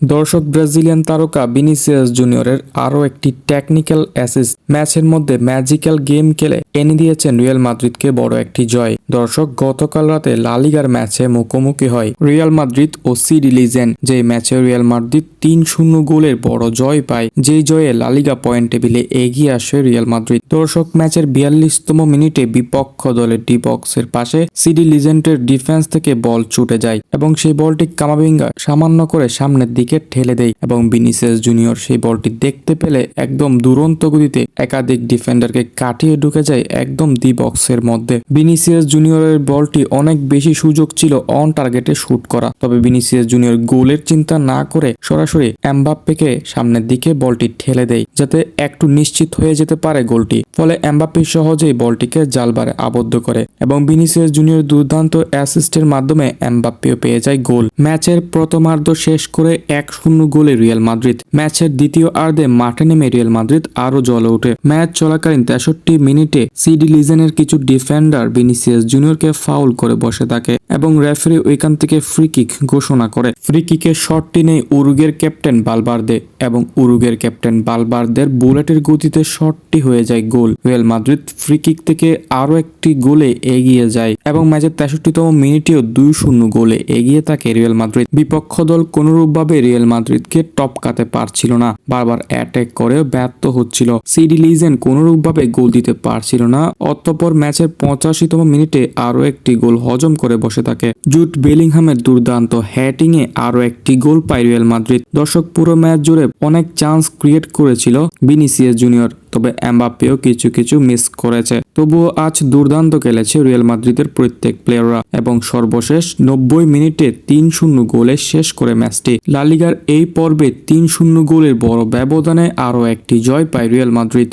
দর্শক, ব্রাজিলিয়ান তারকা বিনিসিয়াস জুনিয়রের আরও একটি টেকনিক্যাল অ্যাসিস্ট ম্যাচের মধ্যে ম্যাজিক্যাল গেম খেলে এনে দিয়েছেন রিয়াল মাদ্রিদকে বড় একটি জয়। দর্শক, গতকাল রাতে লালিগার ম্যাচে মুখোমুখি হয় রিয়াল মাদ্রিদ ও সিডি লিজেন যে ম্যাচে রিয়াল মাদ্রিদ তিন শূন্য গোলের বড় জয় পায়। যেই জয়ে লালিগা পয়েন্ট টেবিলে এগিয়ে আসে রিয়াল মাদ্রিদ। দর্শক, ম্যাচের বিয়াল্লিশতম মিনিটে বিপক্ষ দলের ডি বক্সের পাশে সিডি লিজেন্ডের ডিফেন্স থেকে বল ছুটে যায় এবং সেই বলটি কামাবিঙ্গা সামান্য করে সামনের দিকে ঠেলে দেয় এবং বিনিসিয়াস জুনিয়র সেই বলটি দেখতে পেলে একদম দুরন্ত গতিতে একাধিক ডিফেন্ডারকে কাটিয়ে ঢুকে যায় একদম ডি বক্সের মধ্যে। বিনিসিয়াস জুনিয়রের বলটি অনেক বেশি সুযোগ ছিল অন টার্গেটে শুট করা। তবে বিনিসিয়াস জুনিয়র গোলের চিন্তা না করে সরাসরি এমবাপ্পেকে সামনের দিকে বলটি ঠেলে দেয়, যাতে একটু নিশ্চিত হয়ে যেতে পারে গোলটি। ফলে এমবাপ্পে সহজেই বলটিকে জালবারে আবদ্ধ করে এবং বিনিসিয়াস জুনিয়র দুর্দান্ত অ্যাসিস্টের মাধ্যমে এমবাপ্পেও পেয়ে যায় গোল। ম্যাচের প্রথমার্ধ শেষ করে এক শূন্য গোলে রিয়াল মাদ্রিদ। ম্যাচের দ্বিতীয় আর্ধে মাঠে নেমে রিয়াল মাদ্রিদ আরও জলে ওঠে। ম্যাচ চলাকালীন তেষট্টি মিনিটে সিডি লিজেনের কিছু ডিফেন্ডার বিনিসিয়াস জুনিয়রকে ফাউল করে বসে থাকে। এবং রেফারি ওইখান থেকে ফ্রি কিক ঘোষণা করে। ফ্রি কিকের শটটি নেই উরুগের ক্যাপ্টেন বালবার্দে এবং উরুগের ক্যাপ্টেন বালবার্দের বুলেটের গতিতে শটটি হয়ে যায় goal. Real Madrid free kick থেকে আরও একটি গোলে এগিয়ে যায় এবং ম্যাচের তেষট্টিতম মিনিটেও দুই শূন্য গোলে এগিয়ে থাকে রিয়াল মাদ্রিদ বিপক্ষ দল কোনোরূপভাবে রিয়াল মাদ্রিদকে টপকাতে পারছিল না। বারবার অ্যাটাক করেও ব্যর্থ হচ্ছিল। সিডি লিজেন কোনোরূপভাবে গোল দিতে পারছিল না। অতঃপর ম্যাচের পঁচাশিতম মিনিটে আরও একটি গোল হজম করে বসে থাকে। জুট বেলিংহামের দুর্দান্ত হ্যাটিং এ আরও একটি গোল পায় রিয়াল মাদ্রিদ। দর্শক, পুরো ম্যাচ জুড়ে অনেক চান্স ক্রিয়েট করেছিল বিনিসিয়াস জুনিয়র তবে এমবাপ্পেও কিছু কিছু মিস করেছে। তবুও আজ দুর্দান্ত খেলেছে রিয়াল মাদ্রিদের প্রত্যেক প্লেয়াররা এবং সর্বশেষ নব্বই মিনিটে তিন শূন্য গোলে শেষ করে ম্যাচটি। লালিগার এই পর্বে তিন শূন্য গোলের বড় ব্যবধানে আরও একটি জয় পায় রিয়াল মাদ্রিদ।